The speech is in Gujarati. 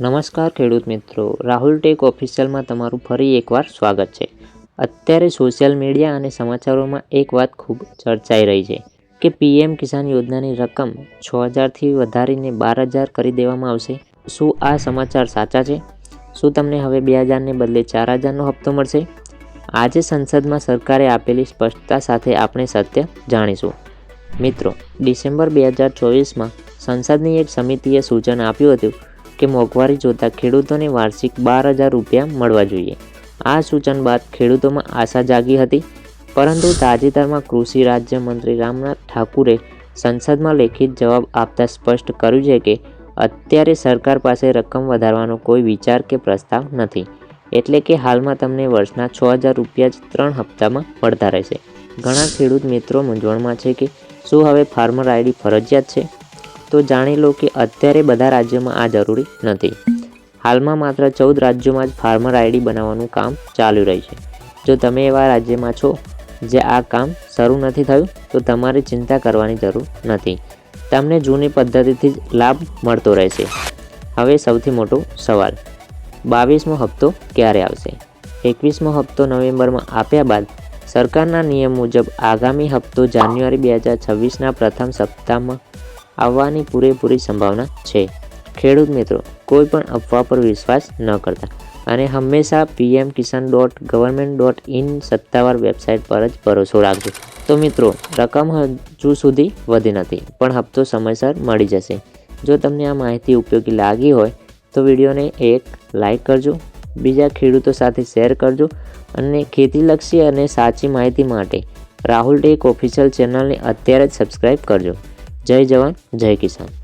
નમસ્કાર ખેડૂત મિત્રો. રાહુલ ટેક ઓફિશિયલમાં તમારું ફરી એકવાર સ્વાગત છે. અત્યારે સોશિયલ મીડિયા અને સમાચારોમાં એક વાત ખૂબ ચર્ચાઈ રહી છે કે પીએમ કિસાન યોજનાની રકમ છ હજારથી વધારીને બાર હજાર કરી દેવામાં આવશે. શું આ સમાચાર સાચા છે? શું તમને હવે બે હજારને બદલે ચાર હજારનો હપ્તો મળશે? આજે સંસદમાં સરકારે આપેલી સ્પષ્ટતા સાથે આપણે સત્ય જાણીશું. મિત્રો, ડિસેમ્બર બે હજાર ચોવીસમાં સંસદની એક સમિતિએ સૂચન આપ્યું હતું કે મોંઘવારી જોતા ખેડૂતોને વાર્ષિક બાર હજાર રૂપિયા મળવા જોઈએ. આ સૂચન બાદ ખેડૂતોમાં આશા જાગી હતી. પરંતુ તાજેતરમાં કૃષિ રાજ્યમંત્રી રામનાથ ઠાકુરે સંસદમાં લેખિત જવાબ આપતા સ્પષ્ટ કર્યું છે કે, અત્યારે સરકાર પાસે રકમ વધારવાનો કોઈ વિચાર કે પ્રસ્તાવ નથી. એટલે કે હાલમાં તમને વર્ષના છ હજાર રૂપિયા જ ત્રણ હપ્તામાં મળતા રહેશે. ઘણા ખેડૂત મિત્રો મૂંઝવણમાં છે કે, શું હવે ફાર્મર આઈડી ફરજિયાત છે? તો જાણી લો કે અત્યારે બધા રાજ્યોમાં આ જરૂરી નથી. હાલમાં માત્ર ચૌદ રાજ્યોમાં જ ફાર્મર આઈડી બનાવવાનું કામ ચાલુ રહ્યું છે. જો તમે એવા રાજ્યમાં છો જે આ કામ શરૂ નથી થયું, તો તમારે ચિંતા કરવાની જરૂર નથી. તમને જૂની પદ્ધતિથી જ લાભ મળતો રહેશે. હવે સૌથી મોટો સવાલ. બાવીસમો હપ્તો ક્યારે આવશે? એકવીસમો હપ્તો નવેમ્બરમાં આપ્યા બાદ સરકારના નિયમ મુજબ આગામી હપ્તો જાન્યુઆરી બે હજાર છવ્વીસના પ્રથમ સપ્તાહમાં આવવાની પૂરેપૂરી સંભાવના છે. ખેડૂત મિત્રો કોઈ પણ અફવા પર વિશ્વાસ ન કરતા અને હંમેશા PM Kisan dot government dot in સત્તાવાર વેબસાઇટ પર જ ભરોસો રાખજો. તો મિત્રો, રકમ હજુ સુધી વધી નથી, પણ હપ્તો સમયસર મળી જશે. જો તમને આ માહિતી ઉપયોગી લાગી હોય, તો વિડીયોને એક લાઈક કરજો, બીજા ખેડૂતો સાથે શેર કરજો અને ખેતીલક્ષી અને સાચી માહિતી માટે રાહુલ ટેક ઓફિશિયલ ચેનલને અત્યારે જ સબસ્ક્રાઈબ કરજો. જય જવાન જય કિસાન